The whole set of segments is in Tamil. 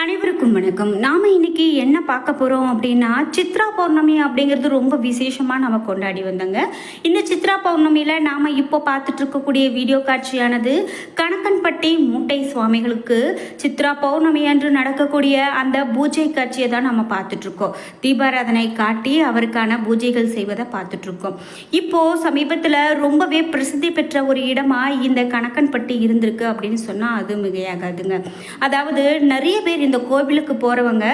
அனைவருக்கும் வணக்கம். நாம இன்னைக்கு என்ன பார்க்க போறோம் அப்படின்னா சித்ரா பௌர்ணமி அப்படிங்கிறது ரொம்ப விசேஷமா நம்ம கொண்டாடி வந்தோங்க. இந்த சித்ரா பௌர்ணமியில நாம இப்போ பார்த்துட்டு இருக்கக்கூடிய வீடியோ காட்சியானது கணக்கன்பட்டி மூட்டை சுவாமிகளுக்கு சித்ரா பௌர்ணமி அன்று நடக்கக்கூடிய அந்த பூஜை காட்சியை தான் நம்ம பார்த்துட்டு இருக்கோம். தீபாராதனை காட்டி அவருக்கான பூஜைகள் செய்வதை பார்த்துட்டு இருக்கோம். இப்போ சமீபத்தில் ரொம்பவே பிரசித்தி பெற்ற ஒரு இடமா இந்த கணக்கன்பட்டி இருந்திருக்கு அப்படின்னு சொன்னா அது மிகையாகாதுங்க. அதாவது நிறைய பேர் இந்த கோவிலுக்கு போகிறவங்க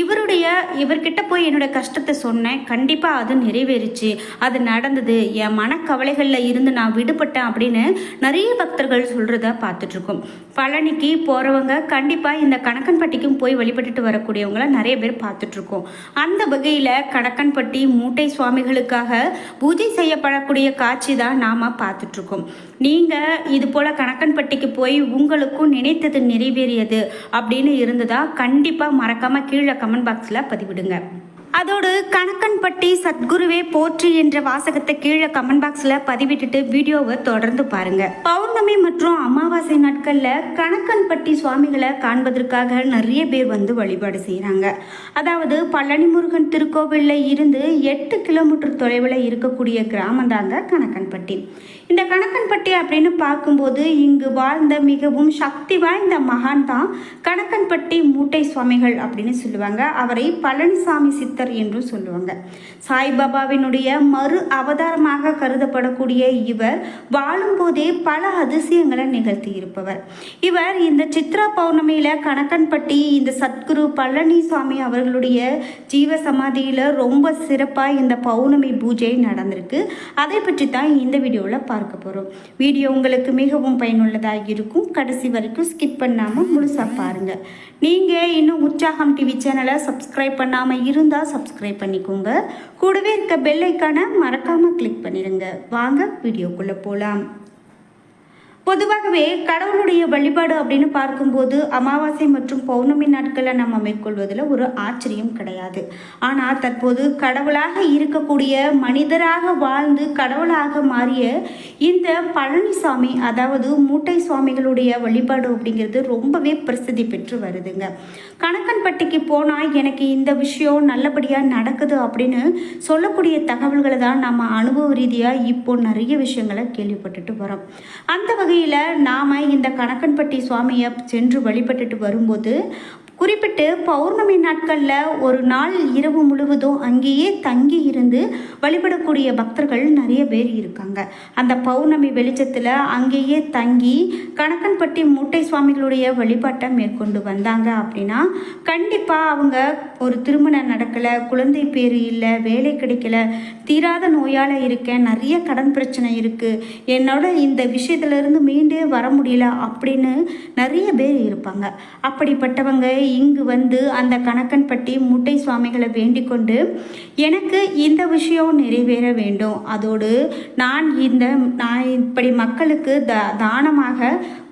இவருடைய இவர்கிட்ட போய் என்னோட கஷ்டத்தை சொன்னேன். கண்டிப்பாக அது நிறைவேறுச்சு. அது நடந்தது. என் மனக்கவலைகளில் இருந்து நான் விடுபட்டேன் அப்படின்னு நிறைய பக்தர்கள் சொல்கிறத பார்த்துட்ருக்கோம். பழனிக்கு போறவங்க கண்டிப்பாக இந்த கணக்கன்பட்டிக்கும் போய் வழிபட்டுட்டு வரக்கூடியவங்கள நிறைய பேர் பார்த்துட்ருக்கோம். அந்த வகையில் கணக்கன்பட்டி மூட்டை சுவாமிகளுக்காக பூஜை செய்யப்படக்கூடிய காட்சி தான் நாம பார்த்துட்ருக்கோம். நீங்கள் இது போல் கணக்கன்பட்டிக்கு போய் உங்களுக்கும் நினைத்தது நிறைவேறியது அப்படின்னு இருந்ததா கண்டிப்பாக மறக்காமல் கீழே கமெண்ட் பாக்ஸில் பதிவிடுங்க. அதோடு கணக்கன்பட்டி சத்குருவே போற்றி என்ற வாசகத்தை கீழே கமெண்ட் பாக்ஸ்ல பதிவிட்டுட்டு வீடியோவை தொடர்ந்து பாருங்க. பௌர்ணமி மற்றும் அமாவாசை நாட்கள்ல கணக்கன்பட்டி சுவாமிகளை காண்பதற்காக நிறைய பேர் வந்து வழிபாடு செய்கிறாங்க அதாவது பழனி முருகன் திருக்கோவில்ல இருந்து எட்டு கிலோமீட்டர் தொலைவில் இருக்கக்கூடிய கிராமம் தாங்க கணக்கன்பட்டி. இந்த கணக்கன்பட்டி அப்படின்னு பார்க்கும்போது இங்கு வாழ்ந்த மிகவும் சக்தி வாய்ந்த மகான் தான் கணக்கன்பட்டி மூட்டை சுவாமிகள் அப்படின்னு சொல்லுவாங்க. அவரை பழனிசாமி சித்தர் என்றும் சொல்லுவாங்க. சாய்பாபாவினுடைய மறு அவதாரமாக கருதப்படக்கூடிய இவர் வாழும்போதே பல அதிசயங்களை நிகழ்த்தி இருப்பவர். இவர் இந்த சித்ரா பௌர்ணமியில கணக்கன்பட்டி இந்த சத்குரு பழனிசாமி அவர்களுடைய ஜீவ சமாதியில ரொம்ப சிறப்பாக இந்த பௌர்ணமி பூஜை நடந்திருக்கு. அதை பற்றி தான் இந்த வீடியோவில் பார்க்க போகிறோம் வீடியோ உங்களுக்கு மிகவும் பயனுள்ளதாக இருக்கும். கடைசி வரைக்கும் ஸ்கிப் பண்ணாமல் முழுசாக பாருங்கள் நீங்கள் இன்னும் உற்சாகம் டிவி சேனலை சப்ஸ்கிரைப் பண்ணாமல் இருந்தால் சப்ஸ்கிரைப் பண்ணிக்கோங்க. கூடவே இருக்க பெல்லைக்கான மறக்காமல் கிளிக் பண்ணிடுங்க வாங்க வீடியோக்குள்ளே போகலாம் பொதுவாகவே கடவுளுடைய வழிபாடு அப்படின்னு பார்க்கும்போது அமாவாசை மற்றும் பௌர்ணமி நாட்களை நம்ம மேற்கொள்வதில் ஒரு ஆச்சரியம் கிடையாது. ஆனால் தற்போது கடவுளாக இருக்கக்கூடிய மனிதராக வாழ்ந்து கடவுளாக மாறிய இந்த பழனிசாமி அதாவது மூட்டை சுவாமிகளுடைய வழிபாடு அப்படிங்கிறது ரொம்பவே பிரசித்தி பெற்று வருதுங்க. கணக்கன்பட்டிக்கு போனால் எனக்கு இந்த விஷயம் நல்லபடியாக நடக்குது அப்படின்னு சொல்லக்கூடிய தகவல்களை தான் நம்ம அனுபவ ரீதியாக இப்போ நிறைய விஷயங்களை கேள்விப்பட்டுட்டு வரோம். அந்த வகையில் நாம் இந்த கணக்கன்பட்டி சுவாமியை சென்று வழிபட்டுட்டு வரும்போது குறிப்பிட்டு பௌர்ணமி நாட்களில் ஒரு நாள் இரவு முழுவதும் அங்கேயே தங்கி இருந்து வழிபடக்கூடிய பக்தர்கள் நிறைய பேர் இருக்காங்க. அந்த பௌர்ணமி வெளிச்சத்தில் அங்கேயே தங்கி கணக்கன்பட்டி மூட்டை சுவாமிகளுடைய வழிபாட்டை மேற்கொண்டு வந்தாங்க அப்படின்னா கண்டிப்பாக அவங்க ஒரு திருமணம் நடக்கலை குழந்தை பேர் இல்லை வேலை கிடைக்கல தீராத நோயால் இருக்கேன் நிறைய கடன் பிரச்சனை இருக்குது என்னோட இந்த விஷயத்துலேருந்து மீண்டே வர முடியல அப்படின்னு நிறைய பேர் இருப்பாங்க. அப்படிப்பட்டவங்க இங்கு வந்து அந்த கணக்கன்பட்டி முட்டை சுவாமிகளை வேண்டிக் கொண்டு எனக்கு இந்த விஷயம் நிறைவேற வேண்டும். அதோடு நான் இந்த நான் இப்படி மக்களுக்கு த தானமாக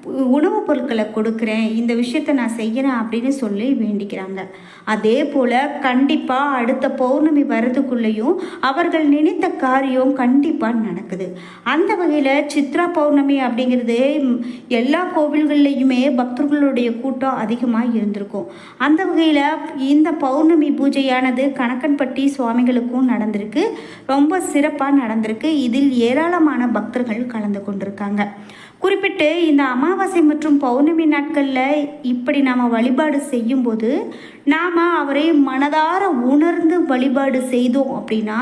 உணவுப் பொருட்களை கொடுக்குறேன் இந்த விஷயத்த நான் செய்கிறேன் அப்படின்னு சொல்லி வேண்டிக்கிறாங்க. அதே போல் கண்டிப்பாக அடுத்த பௌர்ணமி வரதுக்குள்ளேயும் அவர்கள் நினைத்த காரியம் கண்டிப்பாக நடக்குது. அந்த வகையில் சித்ரா பௌர்ணமி அப்படிங்கிறது எல்லா கோவில்கள்லையுமே பக்தர்களுடைய கூட்டம் அதிகமாக இருந்திருக்கும். அந்த வகையில் இந்த பௌர்ணமி பூஜையானது கணக்கன்பட்டி சுவாமிகளுக்கும் நடந்திருக்கு. ரொம்ப சிறப்பாக நடந்திருக்கு. இதில் ஏராளமான பக்தர்கள் கலந்து கொண்டிருக்காங்க. குறிப்பிட்டு இந்த அமாவாசை மற்றும் பௌர்ணமி நாட்களில் இப்படி நாம் வழிபாடு செய்யும்போது நாம் அவரை மனதார உணர்ந்து வழிபாடு செய்தோம் அப்படின்னா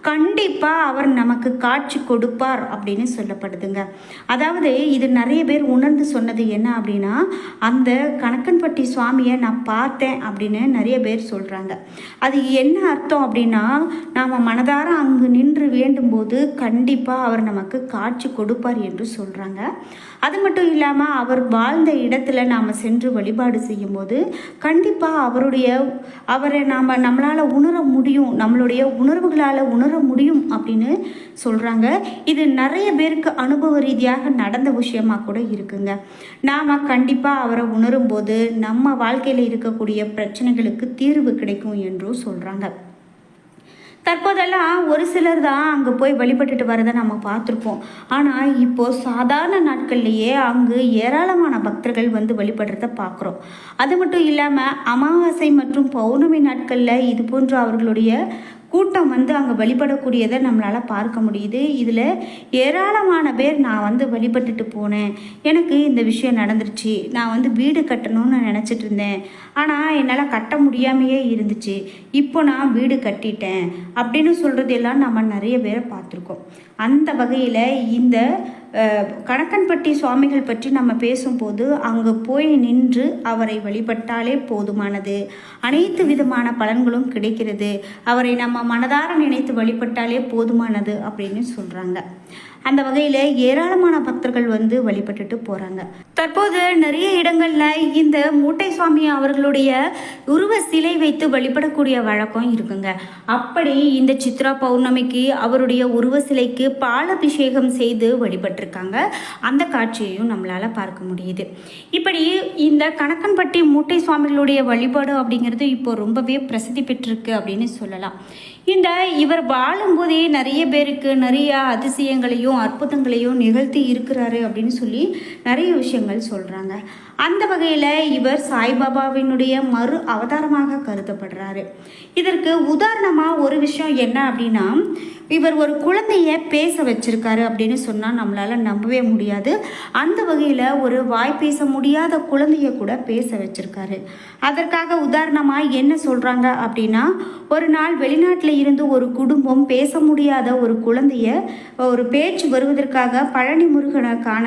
கண்டிப்பாக அவர் நமக்கு காட்சி கொடுப்பார் அப்படின்னு சொல்லப்படுதுங்க. அதாவது இது நிறைய பேர் உணர்ந்து சொன்னது என்ன அப்படின்னா அந்த கணக்கன்பட்டி சுவாமியை நான் பார்த்தேன் அப்படின்னு நிறைய பேர் சொல்கிறாங்க அது என்ன அர்த்தம் அப்படின்னா நாம் மனதார அங்கு நின்று வேண்டும்போது கண்டிப்பாக அவர் நமக்கு காட்சி கொடுப்பார் என்று சொல்கிறாங்க அது மட்டும் இல்லாமல் அவர் வாழ்ந்த இடத்துல நாம் சென்று வழிபாடு செய்யும்போது கண்டிப்பாக அவர் அவருடைய அவரை நாம் நம்மளால் உணர முடியும் நம்மளுடைய உணர்வுகளால் உணர முடியும் அப்படின்னு சொல்கிறாங்க இது நிறைய பேருக்கு அனுபவ ரீதியாக நடந்த விஷயமாக கூட இருக்குங்க. நாம் கண்டிப்பாக அவரை உணரும்போது நம்ம வாழ்க்கையில் இருக்கக்கூடிய பிரச்சனைகளுக்கு தீர்வு கிடைக்கும் என்றும் சொல்கிறாங்க தற்போதெல்லாம் ஒரு சிலர் தான் அங்கே போய் வழிபட்டுட்டு வரதை நம்ம பார்த்துருப்போம். ஆனால் இப்போது சாதாரண நாட்கள்லேயே அங்கு ஏராளமான பக்தர்கள் வந்து வழிபடுறத பார்க்குறோம். அது மட்டும் இல்லாமல் அமாவாசை மற்றும் பௌர்ணமி நாட்களில் இது போன்ற அவர்களுடைய கூட்டம் வந்து அங்கே வழிபடக்கூடியதை நம்மளால் பார்க்க முடியுது. இதில் ஏராளமான பேர் நான் வந்து வழிபட்டுட்டு போனேன். எனக்கு இந்த விஷயம் நடந்துருச்சு. நான் வந்து வீடு கட்டணும்னு நினச்சிட்டு இருந்தேன். ஆனால் என்னால் கட்ட முடியாமையே இருந்துச்சு. இப்போ நான் வீடு கட்டிட்டேன். அப்படின்னு சொல்கிறது எல்லாம் நம்ம நிறைய பேரை பார்த்துருக்கோம். அந்த வகையில் இந்த கணக்கன்பட்டி சுவாமிகள் பற்றி நம்ம பேசும்போது அங்கே போய் நின்று அவரை வழிபட்டாலே போதுமானது. அனைத்து விதமான பலன்களும் கிடைக்கிறது. அவரை நம்ம மனதார நினைத்து வழிபட்டாலே போதுமானது அப்படின்னு சொல்கிறாங்க அந்த வகையில் ஏராளமான பக்தர்கள் வந்து வழிபட்டுட்டு போகிறாங்க தற்போது நிறைய இடங்களில் இந்த மூட்டை சுவாமி அவர்களுடைய உருவ சிலை வைத்து வழிபடக்கூடிய வழக்கம் இருக்குங்க. அப்படி இந்த சித்ரா பௌர்ணமிக்கு அவருடைய உருவ சிலைக்கு பாலபிஷேகம் செய்து வழிபட்டிருக்காங்க. அந்த காட்சியையும் நம்மளால் பார்க்க முடியுது. இப்படி இந்த கணக்கன்பட்டி மூட்டை சுவாமிகளுடைய வழிபாடு அப்படிங்கிறது இப்போ ரொம்பவே பிரசித்தி பெற்றிருக்கு அப்படின்னு சொல்லலாம். இந்த இவர் வாழும்போதே நிறைய பேருக்கு நிறைய அதிசயங்களையும் அற்புதங்களையும் நிகழ்த்தி இருக்கிறாரு அப்படின்னு சொல்லி நிறைய விஷயங்கள் சொல்கிறாங்க அந்த வகையில் இவர் சாய்பாபாவினுடைய மறு அவதாரமாக கருதப்படுறாரு. இதற்கு உதாரணமாக ஒரு விஷயம் என்ன அப்படின்னா இவர் ஒரு குழந்தைய பேச வச்சிருக்காரு அப்படின்னு சொன்னால் நம்மளால் நம்பவே முடியாது. அந்த வகையில் ஒரு வாய் பேச முடியாத குழந்தைய கூட பேச வச்சிருக்காரு. அதற்காக உதாரணமாக என்ன சொல்கிறாங்க அப்படின்னா ஒரு நாள் வெளிநாட்டில் இருந்து ஒரு குடும்பம் பேச முடியாத ஒரு குழந்தைய ஒரு பேச்சு வருவதற்காக பழனி முருகனை காண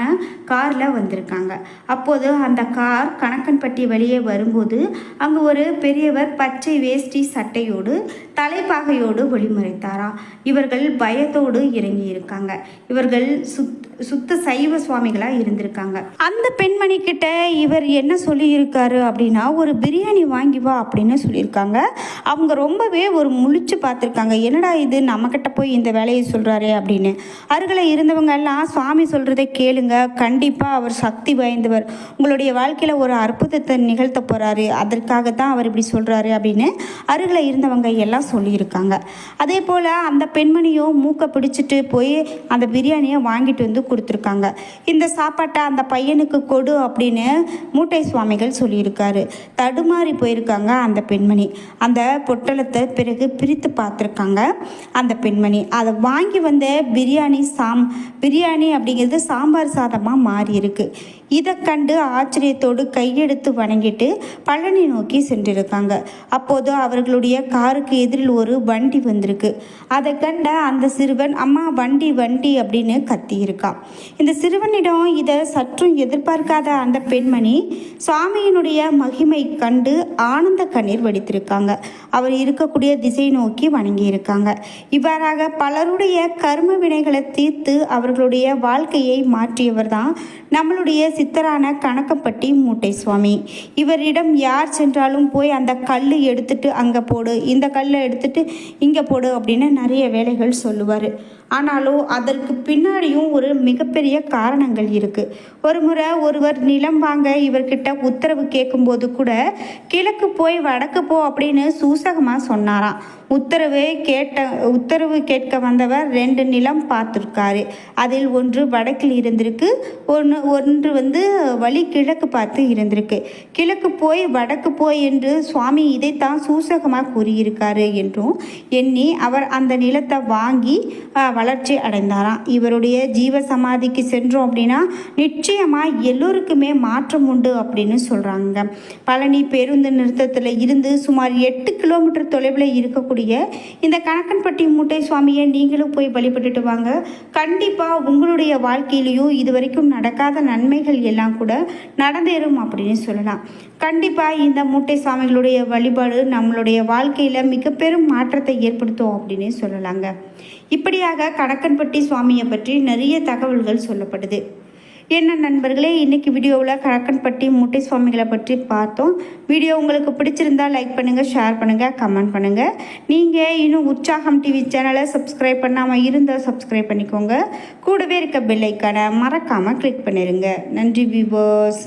காரில் வந்திருக்காங்க. அப்போது அந்த கார் கணக்கன்பட்டி வழியே வரும்போது அங்கே ஒரு பெரியவர் பச்சை வேஷ்டி சட்டையோடு தலைப்பாகையோடு ஒளிமறைத்தாராம் இவர்கள் பயத்தோடு இறங்கி இருக்காங்க இவர்கள் சுத் சுத்த சைவ சுவாமிகளாக இருந்திருக்காங்க. அந்த பெண்மணி கிட்ட இவர் என்ன சொல்லியிருக்காரு அப்படின்னா ஒரு பிரியாணி வாங்கி வா அப்படின்னு சொல்லியிருக்காங்க. அவங்க ரொம்பவே ஒரு முழிச்சு பார்த்துருக்காங்க. என்னடா இது? நம்மக்கிட்ட போய் இந்த வேலையை சொல்கிறாரே அப்படின்னு. அருகில் இருந்தவங்க எல்லாம் சுவாமி சொல்கிறதை கேளுங்க. கண்டிப்பாக அவர் சக்தி வாய்ந்தவர். உங்களுடைய வாழ்க்கையில் ஒரு அற்புதத்தை நிகழ்த்த போகிறாரு அதற்காக தான் அவர் இப்படி சொல்கிறாரு அப்படின்னு. அருகில் இருந்தவங்க எல்லாம் சொல்லியிருக்காங்க. அதே போல் அந்த பெண்மணியும் மூக்கை பிடிச்சிட்டு போய் அந்த பிரியாணியை வாங்கிட்டு வந்து கொடுத்துருக்காங்க. இந்த சாப்பாட்டை அந்த பையனுக்கு கொடு அப்படின்னு மூட்டை சுவாமிகள் சொல்லியிருக்காரு. தடுமாறி போயிருக்காங்க அந்த பெண்மணி. அந்த பொட்டலத்தை பிறகு பிரித்து பார்த்துருக்காங்க அந்த பெண்மணி. அதை வாங்கி வந்த பிரியாணி சாம் பிரியாணி அப்படிங்கிறது சாம்பார் சாதமாக மாறி இருக்குது இதை கண்டு ஆச்சரியத்தோடு கையெடுத்து வணங்கிட்டு பழனி நோக்கி சென்றிருக்காங்க. அப்போது அவர்களுடைய காருக்கு எதிரில் ஒரு வண்டி வந்திருக்கு. அதை கண்ட அந்த சிறுவன் அம்மா வண்டி வண்டி அப்படின்னு கத்தியிருக்கான் இந்த சிறுவனிடம் இதை சற்றும் எதிர்பார்க்காத அந்த பெண்மணி சுவாமியினுடைய மகிமை கண்டு ஆனந்த கண்ணீர் வடித்திருக்காங்க. அவர் இருக்கக்கூடிய திசை நோக்கி வணங்கியிருக்காங்க. இவ்வாறாக பலருடைய கர்ம வினைகளை தீர்த்து அவர்களுடைய வாழ்க்கையை மாற்றியவர் தான் நம்மளுடைய சித்தரான கணக்கப்பட்டி மூட்டை சுவாமி இவரிடம் யார் சென்றாலும் போய் அந்த கல் எடுத்துட்டு அங்கே போடு இந்த கல்லை எடுத்துட்டு இங்கே போடு அப்படின்னு நிறைய வேலைகள் சொல்லுவார். ஆனாலும் அதற்கு பின்னாடியும் ஒரு மிகப்பெரிய காரணங்கள் இருக்குது ஒரு முறை ஒருவர் நிலம் வாங்க இவர்கிட்ட உத்தரவு கேட்கும்போது கூட கிழக்கு போய் வடக்கு போ அப்படின்னு சூசகமாக சொன்னாராம். உத்தரவு கேட்ட உத்தரவு கேட்க வந்தவர் ரெண்டு நிலம் பார்த்துருக்காரு. அதில் ஒன்று வடக்கில் இருந்திருக்கு ஒன்று ஒன்று வந்து வழி கிழக்கு பார்த்து இருந்திருக்கு. கிழக்கு போய் வடக்கு போய் என்று சுவாமி இதைத்தான் சூசகமாக கூறியிருக்காரு என்றும் எண்ணி அவர் அந்த நிலத்தை வாங்கி வளர்ச்சி அடைந்தாராம். இவருடைய ஜீவ சமாதிக்கு சென்றோம் அப்படின்னா நிச்சயமாக எல்லோருக்குமே மாற்றம் உண்டு அப்படின்னு சொல்கிறாங்க பழனி பேருந்து நிறுத்தத்தில் இருந்து சுமார் எட்டு கிலோமீட்டர் தொலைவில் இருக்கக்கூடிய இந்த கணக்கன்பட்டி மூட்டை சுவாமியை நீங்களும் போய் வழிபட்டுட்டு வாங்க. கண்டிப்பாக உங்களுடைய வாழ்க்கையிலையும் இது வரைக்கும் நடக்காத நன்மைகள் எல்லாம் கூட நடந்தேறும் அப்படின்னு சொல்லலாம். கண்டிப்பாக இந்த மூட்டை சுவாமிகளுடைய வழிபாடு நம்மளுடைய வாழ்க்கையில் மிக பெரும் மாற்றத்தை ஏற்படுத்தும் அப்படின்னு சொல்லலாங்க. இப்படியாக கணக்கன்பட்டி சுவாமியை பற்றி நிறைய தகவல்கள் சொல்லப்படுது. என்ன நண்பர்களே இன்றைக்கி வீடியோவில் கணக்கன்பட்டி மூட்டை சுவாமிகளை பற்றி பார்த்தோம். வீடியோ உங்களுக்கு பிடிச்சிருந்தா லைக் பண்ணுங்கள் ஷேர் பண்ணுங்கள் கமெண்ட் பண்ணுங்கள் நீங்கள் இன்னும் உற்சாகம் டிவி சேனலை சப்ஸ்கிரைப் பண்ணாமல் இருந்தால் சப்ஸ்கிரைப் பண்ணிக்கோங்க. கூடவே இருக்க பெல்லைக்கான மறக்காமல் கிளிக் பண்ணிடுங்க நன்றி வியூவர்ஸ்